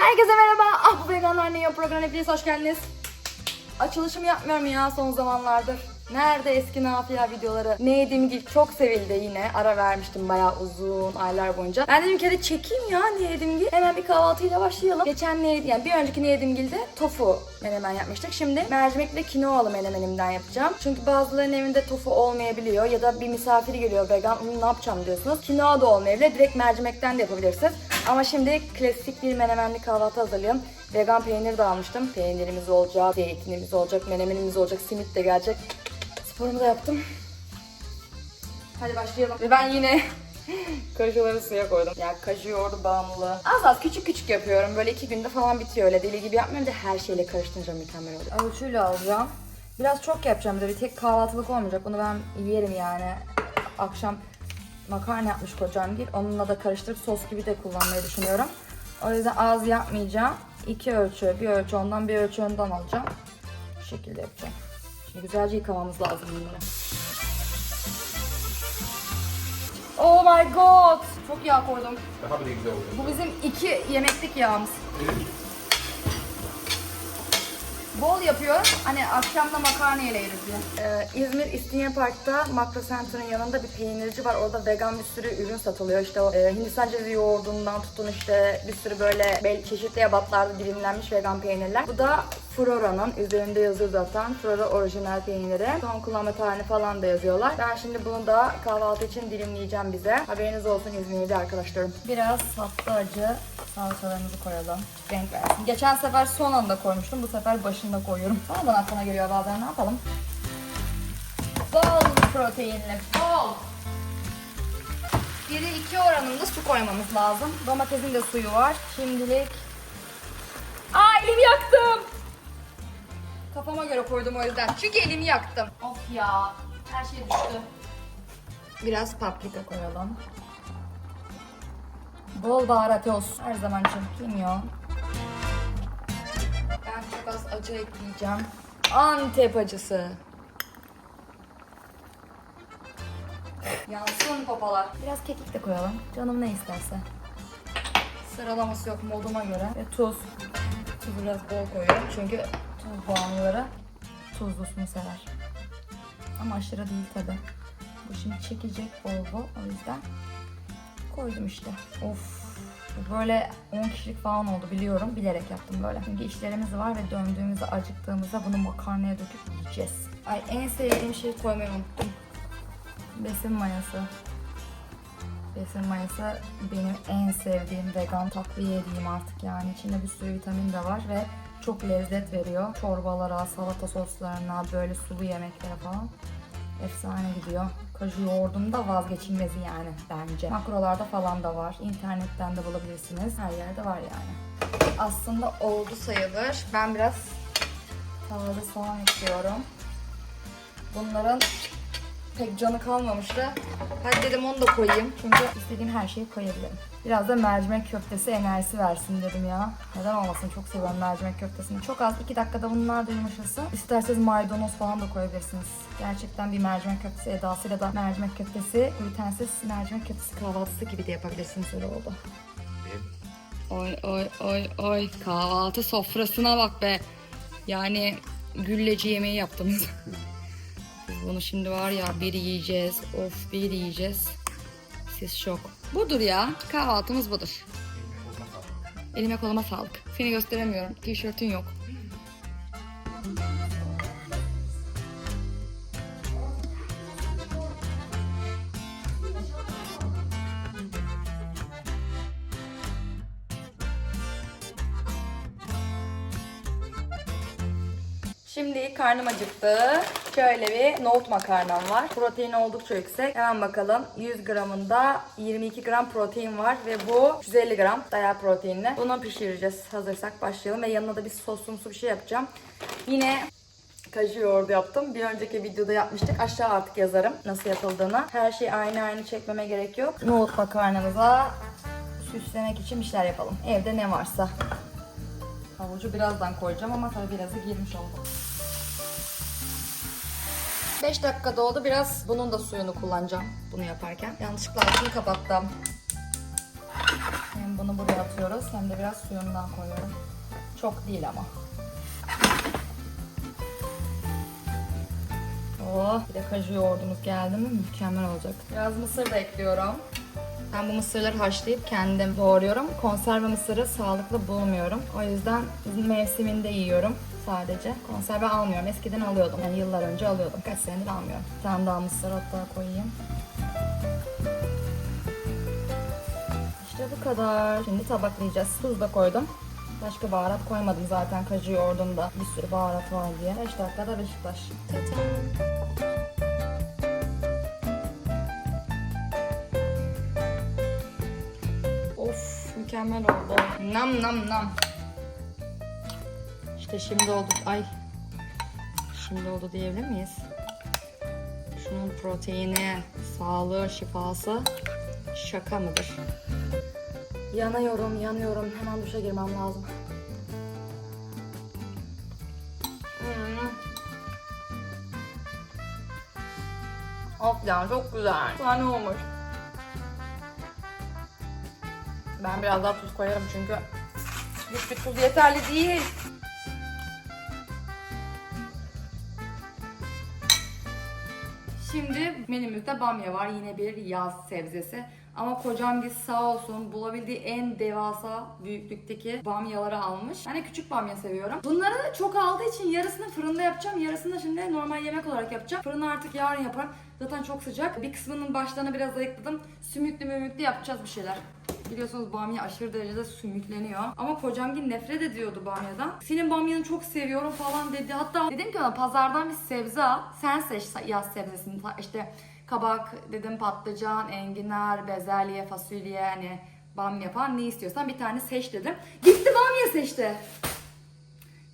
Herkese merhaba. Ah bu ne yapıyor programına hepiniz hoş geldiniz. Açılışımı yapmıyorum ya son zamanlardır. Nerede eski nafiya videoları? Ne yediğim gibi çok sevildi yine. Ara vermiştim bayağı uzun aylar boyunca. Ben dedim ki hadi çekeyim ya ne yedim gibi. Hemen bir kahvaltıyla başlayalım. Geçen ne yedim yani bir önceki ne yedim gilde tofu menemen yapmıştık. Şimdi mercimek ve kinoalı menemenimden yapacağım. Çünkü bazılarının evinde tofu olmayabiliyor ya da bir misafir geliyor vegan "Hı, ne yapacağım diyorsunuz. Kinoa da olmayabilir. Direkt mercimekten de yapabilirsiniz. Ama şimdi klasik bir menemenli kahvaltı hazırlayalım. Vegan peynir de almıştım. Peynirimiz olacak, zeytinimiz olacak, menemenimiz olacak, simit de gelecek. Sporumu da yaptım. Hadi başlayalım. Ve ben yine kaşıları suya koydum. Ya kaşı yoğurdu bağımlılığı. Az az küçük küçük yapıyorum. Böyle iki günde falan bitiyor öyle. Deli gibi yapmıyorum da her şeyle karıştırınca mükemmel oluyor. Ölçüyle alacağım. Biraz çok yapacağım de bir tek kahvaltılık olmayacak. Bunu ben yerim yani. Akşam makarna yapmış kocam gil. Onunla da karıştırıp sos gibi de kullanmayı düşünüyorum. O yüzden az yapmayacağım. İki ölçü, bir ölçü ondan, bir ölçü ondan alacağım. Bu şekilde yapacağım. Şimdi güzelce yıkamamız lazım bunları. Oh my god! Çok yağ koydum. Daha bile güzel olacak. Bu bizim iki yemeklik yağımız. Bol yapıyorum. Hani akşamda makarna ile yeriz diye. Ee, İzmir İstinye Park'ta Makro Center'ın yanında bir peynirci var. Orada vegan bir sürü ürün satılıyor. İşte e, Hindistan cevizi yoğurdundan tutun işte bir sürü böyle çeşitli ebatlarda dilimlenmiş vegan peynirler. Bu da Flora'nın üzerinde yazıyor zaten. Flora orijinal peyniri. Son kullanma tarihi falan da yazıyorlar. Ben şimdi bunu da kahvaltı için dilimleyeceğim bize. Haberiniz olsun İzmir'de arkadaşlarım. Biraz tatlı acı salçalarımızı koyalım. Renk versin. Geçen sefer son anda koymuştum. Bu sefer başında koyuyorum. Sonradan aklıma geliyor bazen ne yapalım. Bol proteinli. Bol. 1'e 2 oranında su koymamız lazım. Domatesin de suyu var. Şimdilik... Aa elimi yaktım. Kafama göre koydum o yüzden. Çünkü elimi yaktım. Of ya. Her şey düştü. Biraz paprika koyalım. Bol baharat olsun. Her zaman için kimyon. Ben çok az acı ekleyeceğim. Antep acısı. Yansın papalar. Biraz kekik de koyalım. Canım ne isterse. Sıralaması yok moduma göre. Ve tuz. Tuzu biraz bol koyuyorum. Çünkü tuz bağımlıları tuzlusunu sever. Ama aşırı değil tabi. Bu şimdi çekecek bol bol. O yüzden koydum işte. Of. Böyle 10 kişilik falan oldu biliyorum. Bilerek yaptım böyle. Çünkü işlerimiz var ve döndüğümüzde acıktığımızda bunu makarnaya döküp yiyeceğiz. Ay en sevdiğim şeyi koymayı unuttum. Besin mayası. Besin mayası benim en sevdiğim vegan takviye diyeyim artık yani. içinde bir sürü vitamin de var ve çok lezzet veriyor. Çorbalara, salata soslarına, böyle sulu yemeklere falan. Efsane gidiyor. Kaju yoğurdum da vazgeçilmezi yani bence. Makrolarda falan da var. İnternetten de bulabilirsiniz. Her yerde var yani. Aslında oldu sayılır. Ben biraz taze soğan ekliyorum. Bunların pek canı kalmamıştı. Hadi dedim onu da koyayım. Çünkü istediğim her şeyi koyabilirim. Biraz da mercimek köftesi enerjisi versin dedim ya. Neden olmasın çok seviyorum mercimek köftesini. Çok az 2 dakikada bunlar da yumuşasın. İsterseniz maydanoz falan da koyabilirsiniz. Gerçekten bir mercimek köftesi edasıyla da mercimek köftesi, glutensiz mercimek köftesi kahvaltısı gibi de yapabilirsiniz öyle oldu. Oy oy oy oy kahvaltı sofrasına bak be. Yani gülleci yemeği yaptınız. Biz bunu şimdi var ya bir yiyeceğiz. Of bir yiyeceğiz. Siz şok. Budur ya. Kahvaltımız budur. Elime koluma sağlık. Seni gösteremiyorum. Tişörtün yok. Şimdi karnım acıktı. Şöyle bir nohut makarnam var. Protein oldukça yüksek. Hemen bakalım. 100 gramında 22 gram protein var ve bu 150 gram daya proteinli. Bunu pişireceğiz. Hazırsak başlayalım ve yanına da bir sosumsu bir şey yapacağım. Yine kaju yoğurdu yaptım. Bir önceki videoda yapmıştık. Aşağı artık yazarım nasıl yapıldığını. Her şey aynı aynı çekmeme gerek yok. Nohut makarnamıza süslemek için bir şeyler yapalım. Evde ne varsa. Havucu birazdan koyacağım ama tabii birazı girmiş oldu. 5 dakika oldu. Biraz bunun da suyunu kullanacağım bunu yaparken. Yanlışlıkla altını kapattım. Hem bunu buraya atıyoruz hem de biraz suyundan koyuyorum. Çok değil ama. Oh, bir de kaju yoğurdumuz geldi mi mükemmel olacak. Biraz mısır da ekliyorum. Ben bu mısırları haşlayıp kendim doğruyorum. Konserve mısırı sağlıklı bulmuyorum. O yüzden mevsiminde yiyorum sadece. Konserve almıyorum. Eskiden alıyordum. Yani yıllar önce alıyordum. Kaç senedir almıyorum. Bir tane daha mısır hatta koyayım. İşte bu kadar. Şimdi tabaklayacağız. Tuz da koydum. Başka baharat koymadım zaten kaju yoğurdumda. Bir sürü baharat var diye. 5 dakikada Beşiktaş. Tatam. Of mükemmel oldu. Nam nam nam. İşte şimdi oldu. Ay. Şimdi oldu diyebilir miyiz? Şunun proteini, sağlığı, şifası şaka mıdır? Yanıyorum, yanıyorum. Hemen duşa girmem lazım. Hmm. Of ya çok güzel. Sahne olmuş. Ben biraz daha tuz koyarım çünkü hiçbir tuz yeterli değil. Şimdi menümüzde bamya var. Yine bir yaz sebzesi. Ama kocam git sağ olsun bulabildiği en devasa büyüklükteki bamyaları almış. Ben küçük bamya seviyorum. Bunları çok aldığı için yarısını fırında yapacağım. Yarısını şimdi normal yemek olarak yapacağım. Fırını artık yarın yaparım. Zaten çok sıcak. Bir kısmının başlarına biraz ayıkladım. Sümüklü mümüklü yapacağız bir şeyler. Biliyorsunuz bamya aşırı derecede sümükleniyor. Ama kocamgil nefret ediyordu bamyadan. Senin bamyanı çok seviyorum falan dedi. Hatta dedim ki ona pazardan bir sebze al. Sen seç yaz sebzesini. İşte kabak dedim patlıcan, enginar, bezelye, fasulye hani bamya falan ne istiyorsan bir tane seç dedim. Gitti bamya seçti.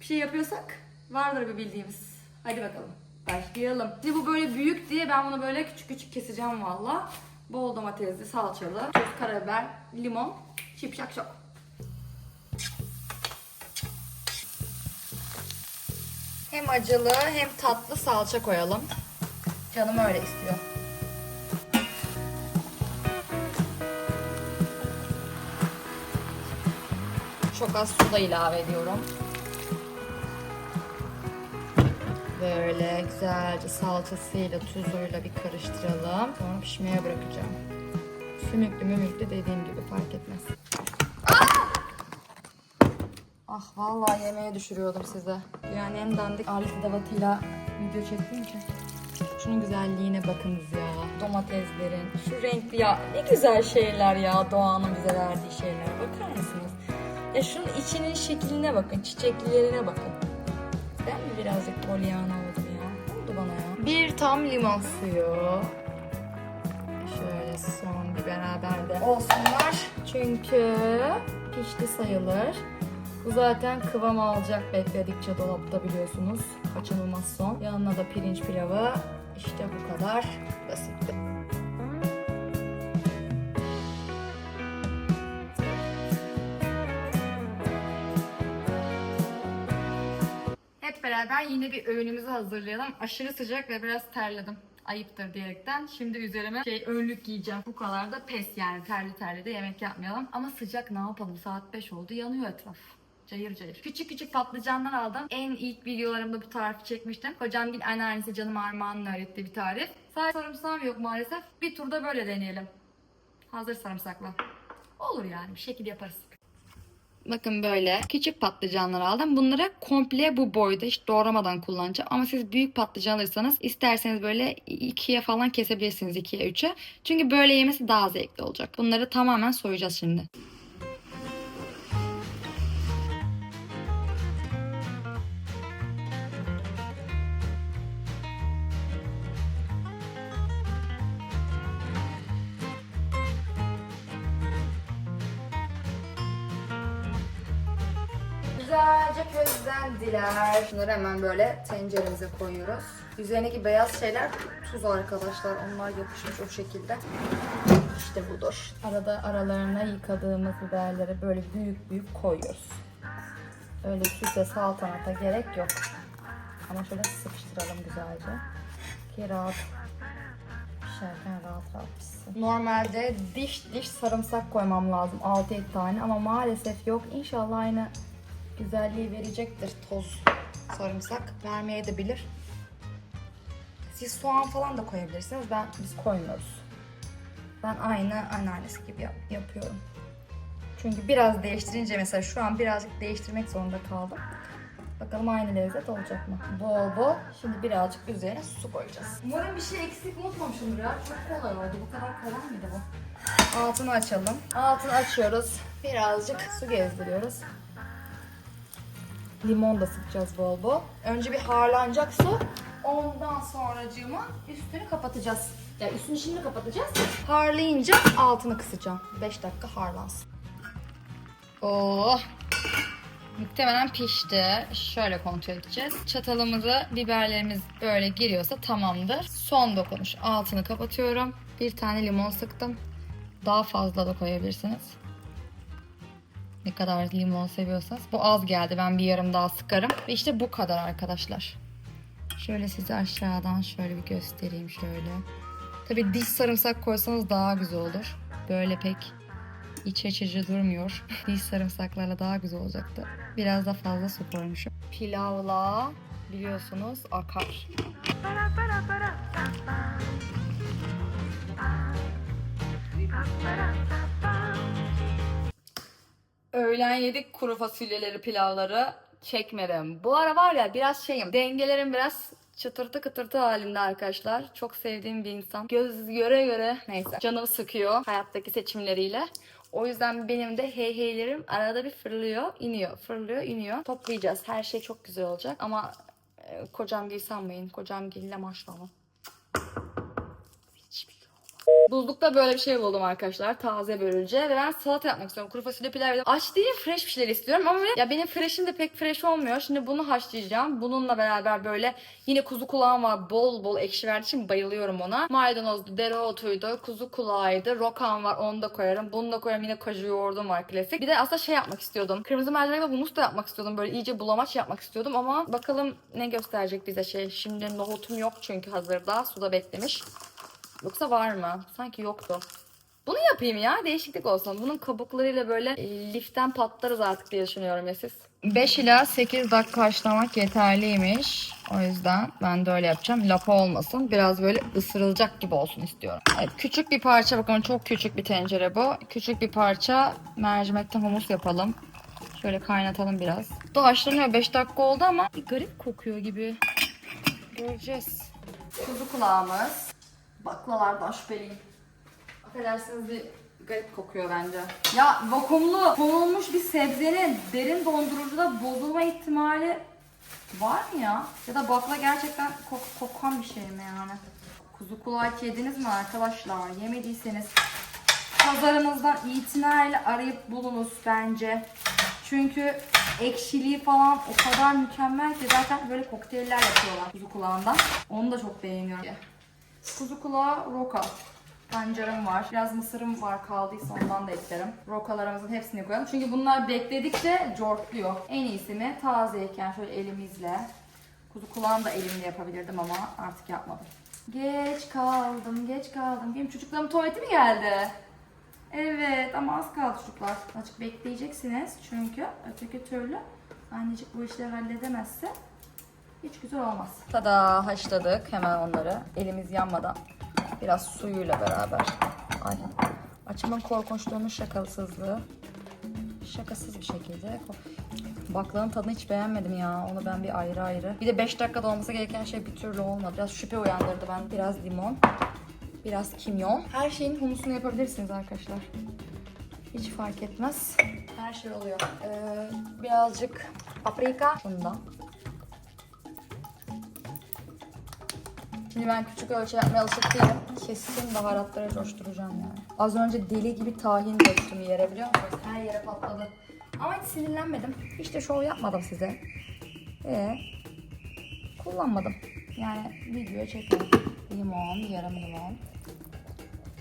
Bir şey yapıyorsak vardır bir bildiğimiz. Hadi bakalım. Başlayalım. Şimdi bu böyle büyük diye ben bunu böyle küçük küçük keseceğim valla. Bol domatesli, salçalı, tuz, karabiber, limon, şipşak şok. Hem acılı hem tatlı salça koyalım. Canım öyle istiyor. Çok az su da ilave ediyorum. Böyle güzelce salçasıyla, tuzuyla bir karıştıralım. Sonra pişmeye bırakacağım. Sümüklü mümüklü dediğim gibi fark etmez. Ah vallahi yemeğe düşürüyordum size. Yani en dandik alet edevatıyla video çektiğim için. Şunun güzelliğine bakınız ya. Domateslerin, şu renkli ya. Ne güzel şeyler ya doğanın bize verdiği şeyler. Bakar mısınız? Ya şunun içinin şekline bakın, çiçeklilerine bakın. Ben mi birazcık polyana oldum ya? Ne oldu bana ya? Bir tam limon suyu. Şöyle son bir beraber de olsunlar. Çünkü pişti sayılır. Bu zaten kıvam alacak bekledikçe dolapta biliyorsunuz. Kaçınılmaz son. Yanına da pirinç pilavı. İşte bu kadar basit. Beraber yine bir öğünümüzü hazırlayalım. Aşırı sıcak ve biraz terledim. Ayıptır diyerekten. Şimdi üzerime şey önlük giyeceğim. Bu kadar da pes yani terli terli de yemek yapmayalım. Ama sıcak ne yapalım? Saat 5 oldu. Yanıyor etraf. Cayır cayır. Küçük küçük patlıcanlar aldım. En ilk videolarımda bu tarifi çekmiştim. Kocam gibi anneannesi canım armağanla öğretti bir tarif. Sadece sarımsağım yok maalesef. Bir turda böyle deneyelim. Hazır sarımsakla. Olur yani bir şekil yaparız. Bakın böyle küçük patlıcanlar aldım. Bunları komple bu boyda hiç doğramadan kullanacağım. Ama siz büyük patlıcan alırsanız isterseniz böyle ikiye falan kesebilirsiniz. ikiye üçe. Çünkü böyle yemesi daha zevkli olacak. Bunları tamamen soyacağız şimdi. Közlendiler. Şunları hemen böyle tenceremize koyuyoruz. Üzerindeki beyaz şeyler tuz arkadaşlar. Onlar yapışmış o şekilde. İşte budur. Arada aralarına yıkadığımız biberleri böyle büyük büyük koyuyoruz. Öyle süse saltanata gerek yok. Ama şöyle sıkıştıralım güzelce. Ki rahat Pişerken rahat rahat pişsin. Normalde diş diş sarımsak koymam lazım 6-7 tane ama maalesef yok. İnşallah aynı güzelliği verecektir toz sarımsak. Vermeye de bilir. Siz soğan falan da koyabilirsiniz. Ben biz koymuyoruz. Ben aynı anneannesi gibi yap- yapıyorum. Çünkü biraz değiştirince mesela şu an birazcık değiştirmek zorunda kaldım. Bakalım aynı lezzet olacak mı? Bol bol. Şimdi birazcık üzerine su koyacağız. Umarım bir şey eksik unutmamışımdır ya. Çok kolay oldu. Bu kadar kolay mıydı bu? Altını açalım. Altını açıyoruz. Birazcık su gezdiriyoruz. Limon da sıkacağız bol bol. Önce bir harlanacak su. Ondan sonracığıma üstünü kapatacağız. Yani üstünü şimdi kapatacağız. Harlayınca altını kısacağım. 5 dakika harlansın. Oh! Muhtemelen pişti. Şöyle kontrol edeceğiz. Çatalımızı biberlerimiz böyle giriyorsa tamamdır. Son dokunuş. Altını kapatıyorum. Bir tane limon sıktım. Daha fazla da koyabilirsiniz. Ne kadar limon seviyorsanız. Bu az geldi. Ben bir yarım daha sıkarım. Ve işte bu kadar arkadaşlar. Şöyle size aşağıdan şöyle bir göstereyim şöyle. Tabii diş sarımsak koysanız daha güzel olur. Böyle pek iç açıcı durmuyor. Diş sarımsaklarla daha güzel olacaktı. Biraz da fazla su koymuşum. Pilavla biliyorsunuz akar. Öğlen yedik kuru fasulyeleri pilavları çekmedim. Bu ara var ya biraz şeyim dengelerim biraz çıtırtı kıtırtı halinde arkadaşlar. Çok sevdiğim bir insan. Göz göre göre neyse canımı sıkıyor hayattaki seçimleriyle. O yüzden benim de hey heylerim arada bir fırlıyor, iniyor, fırlıyor, iniyor. Toplayacağız. Her şey çok güzel olacak ama e, kocam değil sanmayın. Kocam gille maşallah. Buzlukta böyle bir şey buldum arkadaşlar. Taze börülce ve ben salata yapmak istiyorum. Kuru fasulye pilav. Aç değil fresh bir şeyler istiyorum ama ya benim fresh'im de pek fresh olmuyor. Şimdi bunu haşlayacağım. Bununla beraber böyle yine kuzu kulağım var. Bol bol ekşi verdiği için bayılıyorum ona. Maydanozlu, dereotuydu, kuzu kulağıydı. Rokan var onu da koyarım. Bunu da koyarım. Yine kaju yoğurdum var klasik. Bir de aslında şey yapmak istiyordum. Kırmızı mercimek ve humus da yapmak istiyordum. Böyle iyice bulamaç yapmak istiyordum ama bakalım ne gösterecek bize şey. Şimdi nohutum yok çünkü hazırda. Suda beklemiş. Yoksa var mı? Sanki yoktu. Bunu yapayım ya. Değişiklik olsun. Bunun kabuklarıyla böyle e, liften patlarız artık diye düşünüyorum ya siz. 5 ila 8 dakika haşlamak yeterliymiş. O yüzden ben de öyle yapacağım. Lapa olmasın. Biraz böyle ısırılacak gibi olsun istiyorum. Evet, küçük bir parça bakın çok küçük bir tencere bu. Küçük bir parça mercimekten humus yapalım. Şöyle kaynatalım biraz. Bu haşlanıyor 5 dakika oldu ama garip kokuyor gibi. Göreceğiz. Kuzu kulağımız. Baklalardan şüpheliyim. Affedersiniz bir garip kokuyor bence. Ya vakumlu konulmuş bir sebzenin derin dondurucuda bozulma ihtimali var mı ya? Ya da bakla gerçekten kok kokan bir şey mi yani? Kuzu kulağı yediniz mi arkadaşlar? Yemediyseniz pazarımızdan itinayla arayıp bulunuz bence. Çünkü ekşiliği falan o kadar mükemmel ki zaten böyle kokteyller yapıyorlar kuzu kulağından. Onu da çok beğeniyorum. Kuzu kulağı roka. Pancarım var. Biraz mısırım var kaldıysa ondan da eklerim. Rokalarımızın hepsini koyalım. Çünkü bunlar bekledikçe cortluyor. En iyisi mi tazeyken şöyle elimizle. Kuzu kulağını da elimle yapabilirdim ama artık yapmadım. Geç kaldım, geç kaldım. Benim çocuklarım tuvaleti mi geldi? Evet ama az kaldı çocuklar. Azıcık bekleyeceksiniz çünkü öteki türlü annecik bu işleri halledemezse hiç güzel olmaz. Tada haşladık hemen onları. Elimiz yanmadan biraz suyuyla beraber. Ay açımın korkunçluğunun şakasızlığı. Şakasız bir şekilde. Baklava'nın tadını hiç beğenmedim ya. Onu ben bir ayrı ayrı. Bir de 5 dakikada olması gereken şey bir türlü olmadı. Biraz şüphe uyandırdı ben. Biraz limon. Biraz kimyon. Her şeyin humusunu yapabilirsiniz arkadaşlar. Hiç fark etmez. Her şey oluyor. Ee, birazcık paprika. Şundan. Şimdi ben küçük ölçü yapmaya alışık değilim. Kesin baharatlara coşturacağım yani. Az önce deli gibi tahin döktüm yere biliyor musunuz? Her yere patladı. Ama hiç sinirlenmedim. Hiç de şov yapmadım size. Ee, kullanmadım. Yani videoya çekmedim. Limon, yarım limon.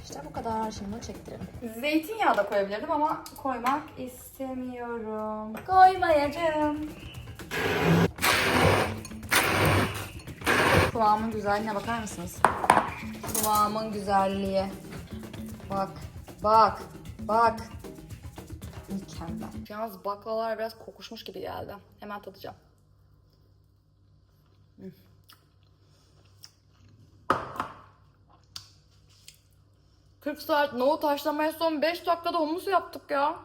İşte bu kadar şimdi çektirelim. Zeytinyağı da koyabilirdim ama koymak istemiyorum. Koymayacağım. Kıvamın güzelliğine bakar mısınız? Kıvamın güzelliği. Bak, bak, bak. Mükemmel. Yalnız baklavalar biraz kokuşmuş gibi geldi. Hemen tadacağım. Hmm. ...40 saat nohut haşlamaya son 5 dakikada humus yaptık ya.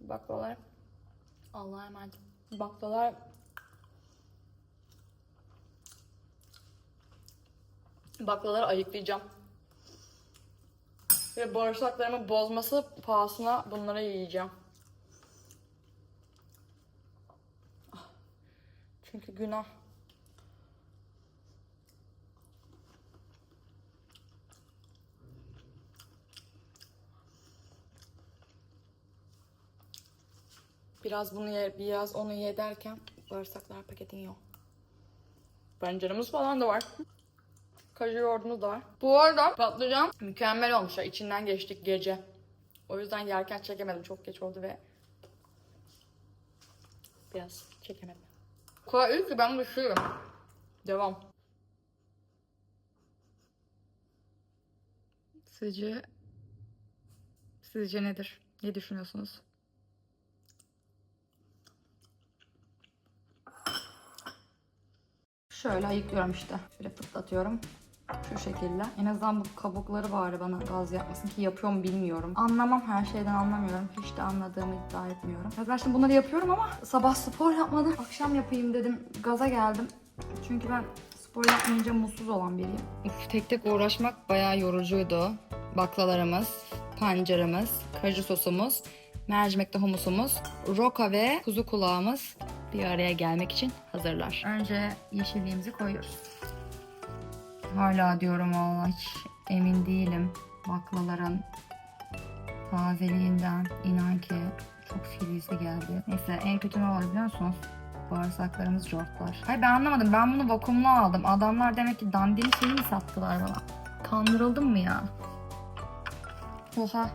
Baklavalar. Allah'a emanet. Baklavalar baklaları ayıklayacağım. Ve bağırsaklarımı bozması pahasına bunları yiyeceğim. Ah. Çünkü günah. Biraz bunu ye, biraz onu ye derken bağırsaklar paketini yiyor. Pancarımız falan da var. Kaju yoğurdumuz da. Bu arada patlıcan mükemmel olmuş. ya. İçinden geçtik gece. O yüzden yerken çekemedim. Çok geç oldu ve biraz çekemedim. Kadar iyi ki ben düşüyorum. Devam. Sizce sizce nedir? Ne düşünüyorsunuz? Şöyle ayıklıyorum işte. Şöyle pıtlatıyorum. Şu şekilde. En azından bu kabukları bari bana gaz yapmasın ki yapıyor mu bilmiyorum. Anlamam her şeyden anlamıyorum. Hiç de anladığımı iddia etmiyorum. Ya Ben şimdi bunları yapıyorum ama sabah spor yapmadım. Akşam yapayım dedim. Gaza geldim. Çünkü ben spor yapmayınca mutsuz olan biriyim. tek tek uğraşmak bayağı yorucuydu. Baklalarımız, pancarımız, kaju sosumuz, mercimekli humusumuz, roka ve kuzu kulağımız bir araya gelmek için hazırlar. Önce yeşilliğimizi koyuyoruz. Hala diyorum valla hiç emin değilim baklaların tazeliğinden. inan ki çok filizli geldi. Neyse en kötü ne olur biliyor musunuz? Bağırsaklarımız cortlar. Hayır ben anlamadım. Ben bunu vakumlu aldım. Adamlar demek ki dandini şeyi mi sattılar bana? Kandırıldım mı ya? Oha.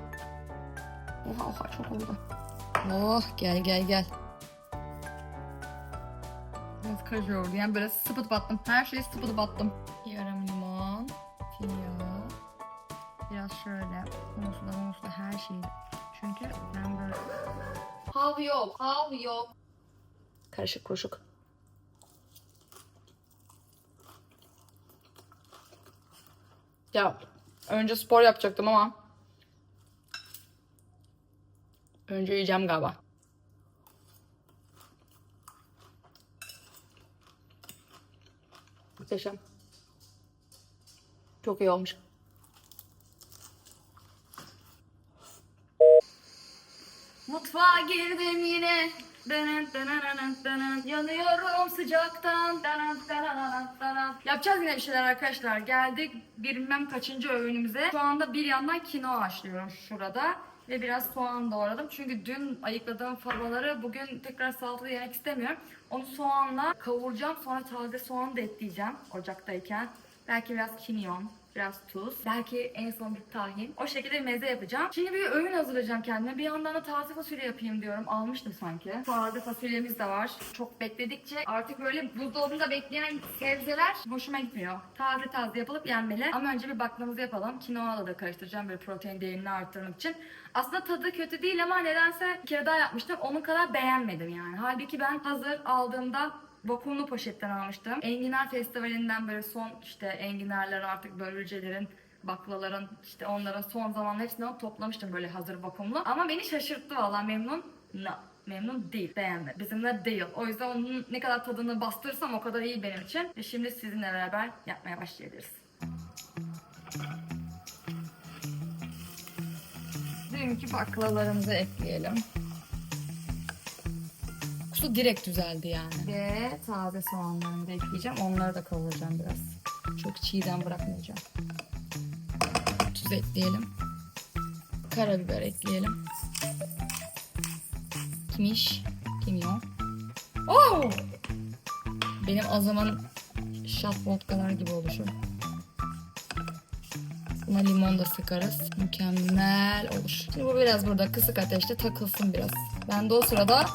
Oha oha çok oldu. Oh gel gel gel. Biraz kaju yoğurdu. Yani böyle sıpıt battım. Her şeyi sıpıt battım. Yarım limon, kimyon. Biraz şöyle humusla humusla her şeyi. Çünkü ben böyle... Hav yok, hav yok. Karışık kuruşuk. Ya önce spor yapacaktım ama önce yiyeceğim galiba. Muhteşem. Çok iyi olmuş. Mutfağa girdim yine. Yanıyorum sıcaktan. Yapacağız yine bir şeyler arkadaşlar. Geldik bilmem kaçıncı öğünümüze. Şu anda bir yandan kinoa haşlıyorum şurada. Ve biraz soğan doğradım. Çünkü dün ayıkladığım favaları bugün tekrar salata yemek istemiyorum. Onu soğanla kavuracağım. Sonra taze soğan da ekleyeceğim ocaktayken. Belki biraz kimyon, biraz tuz. Belki en son bir tahin. O şekilde bir meze yapacağım. Şimdi bir öğün hazırlayacağım kendime. Bir yandan da taze fasulye yapayım diyorum. Almıştım sanki. Taze fasulyemiz de var. Çok bekledikçe artık böyle buzdolabında bekleyen sebzeler hoşuma gitmiyor. Taze taze yapılıp yenmeli. Ama önce bir baklamızı yapalım. Kinoa'la da karıştıracağım böyle protein değerini arttırmak için. Aslında tadı kötü değil ama nedense bir kere daha yapmıştım. Onun kadar beğenmedim yani. Halbuki ben hazır aldığımda vakumlu poşetten almıştım. Enginar Festivali'nden böyle son işte enginarlar artık börülcelerin baklaların işte onların son zaman hepsini toplamıştım böyle hazır vakumlu. Ama beni şaşırttı valla memnun. No. Memnun değil, beğenme. Bizimle değil. O yüzden onun ne kadar tadını bastırırsam o kadar iyi benim için. Ve şimdi sizinle beraber yapmaya başlayabiliriz. Dünkü baklalarımızı ekleyelim. Kokusu direkt düzeldi yani. Ve taze soğanlarını da ekleyeceğim. Onları da kavuracağım biraz. Çok çiğden bırakmayacağım. Tuz ekleyelim. Karabiber ekleyelim. Kimiş, kimyon. Oh! Benim o zaman şat vodkalar gibi oluşu. Buna limon da sıkarız. Mükemmel olur. Şimdi bu biraz burada kısık ateşte takılsın biraz. Ben de o sırada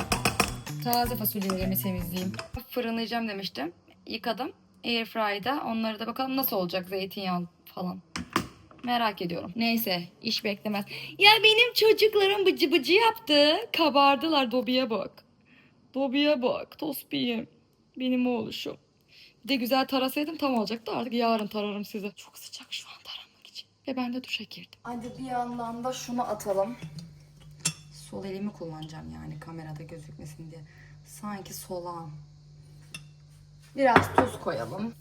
taze fasulyelerimi temizleyeyim. Fırınlayacağım demiştim. Yıkadım. Airfry'da. Onları da bakalım nasıl olacak zeytinyağı falan. Merak ediyorum. Neyse iş beklemez. Ya benim çocuklarım bıcı bıcı yaptı. Kabardılar Dobi'ye bak. Dobi'ye bak Tospi'yim. Benim oğluşum. Bir de güzel tarasaydım tam olacaktı. Artık yarın tararım size. Çok sıcak şu an taramak için. Ve ben de duşa girdim. Hadi bir yandan da şunu atalım. Sol elimi kullanacağım yani kamerada gözükmesin diye. Sanki solağım. Biraz tuz koyalım.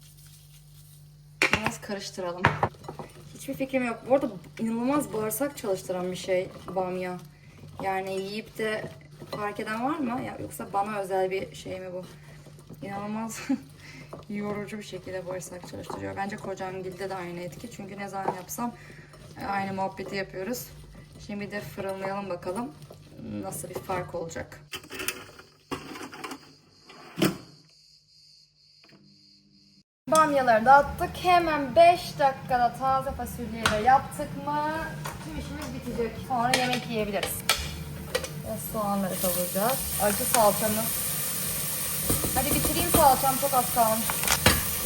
Biraz karıştıralım. Hiçbir fikrim yok. Bu arada inanılmaz bağırsak çalıştıran bir şey bamya. Yani yiyip de fark eden var mı? Ya yoksa bana özel bir şey mi bu? İnanılmaz yorucu bir şekilde bağırsak çalıştırıyor. Bence kocam gilde de aynı etki. Çünkü ne zaman yapsam aynı muhabbeti yapıyoruz. Şimdi de fırınlayalım bakalım nasıl bir fark olacak. Bamyaları da attık. Hemen 5 dakikada taze fasulyeyle yaptık mı tüm işimiz bitecek. Sonra yemek yiyebiliriz. Biraz soğanları kavuracağız. Acı salatamız. Hadi bitireyim salatam çok az kalmış.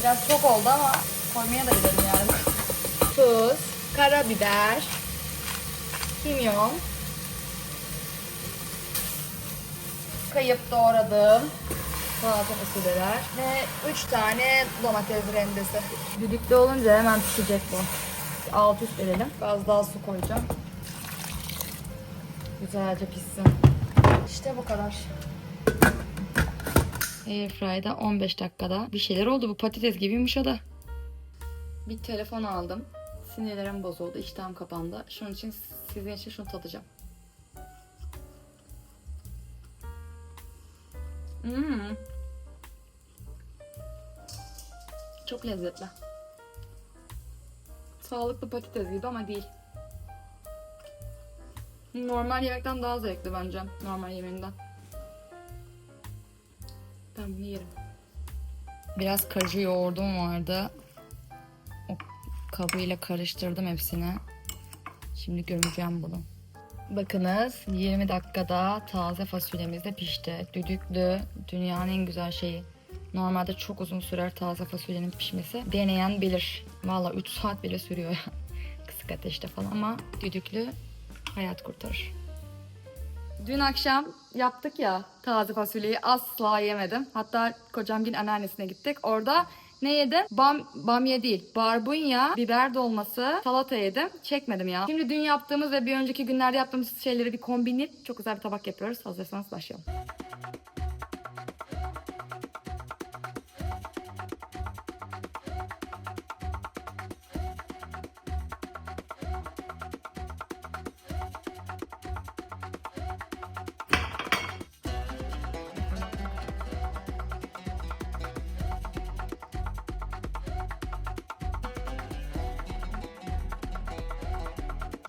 Biraz çok oldu ama koymaya da gidelim yani. Tuz, karabiber, kimyon, kayıp doğradığım taze fasulyeler ve 3 tane domates rendesi. Düdüklü olunca hemen pişecek bu. Alt üst edelim. Biraz daha su koyacağım. Güzelce pişsin. İşte bu kadar. Airfry'da 15 dakikada bir şeyler oldu. Bu patates gibi yumuşadı. Bir telefon aldım. Sinirlerim bozuldu. İştahım kapandı. Şunun için sizin için şunu tadacağım. Hmm. Çok lezzetli. Sağlıklı patates gibi ama değil. Normal yemekten daha zevkli bence. Normal yemeğinden. Ben bunu yerim. Biraz kaju yoğurdum vardı. O kabıyla karıştırdım hepsini. Şimdi gömeceğim bunu. Bakınız 20 dakikada taze fasulyemiz de pişti. Düdüklü dünyanın en güzel şeyi. Normalde çok uzun sürer taze fasulyenin pişmesi. Deneyen bilir. Valla 3 saat bile sürüyor ya. Kısık ateşte falan ama düdüklü hayat kurtarır. Dün akşam yaptık ya taze fasulyeyi asla yemedim. Hatta kocamgil anneannesine gittik. Orada ne yedim? Bam, bamya değil. Barbunya, biber dolması, salata yedim. Çekmedim ya. Şimdi dün yaptığımız ve bir önceki günlerde yaptığımız şeyleri bir kombinleyip çok güzel bir tabak yapıyoruz. Hazırsanız başlayalım.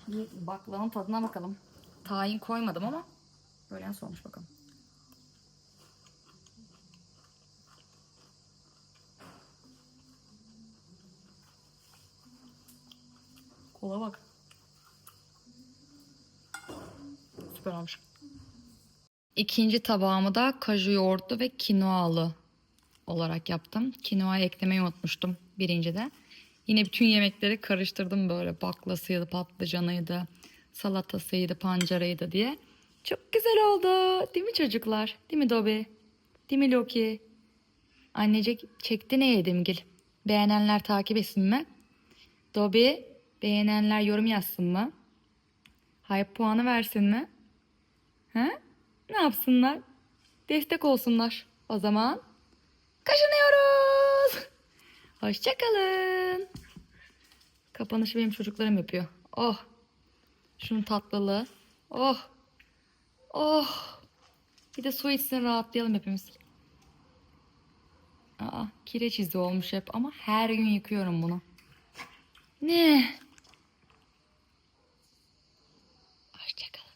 Bir baklavanın tadına bakalım. Tahin koymadım ama böyle nasıl olmuş bakalım. Kola bak. Süper olmuş. İkinci tabağımı da kaju yoğurtlu ve kinoalı olarak yaptım. Kinoayı eklemeyi unutmuştum birincide. Yine bütün yemekleri karıştırdım böyle baklasıydı, patlıcanıydı, salatasıydı, pancarıydı diye. Çok güzel oldu. Değil mi çocuklar? Değil mi Dobi? Değil mi Loki? Annecek çekti ne yedimgil? Beğenenler takip etsin mi? Dobi beğenenler yorum yazsın mı? Hype puanı versin mi? He? Ne yapsınlar? Destek olsunlar. O zaman kaşınıyoruz. Hoşçakalın. Kapanışı benim çocuklarım yapıyor. Oh. Şunun tatlılığı. Oh. Oh. Bir de su içsin rahatlayalım hepimiz. Aa, kireç izi olmuş hep ama her gün yıkıyorum bunu. Ne? Hoşçakalın.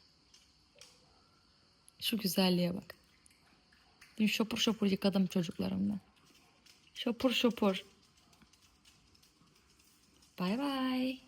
Şu güzelliğe bak. Dün şopur şopur yıkadım çocuklarımla. Şopur şopur. 拜拜。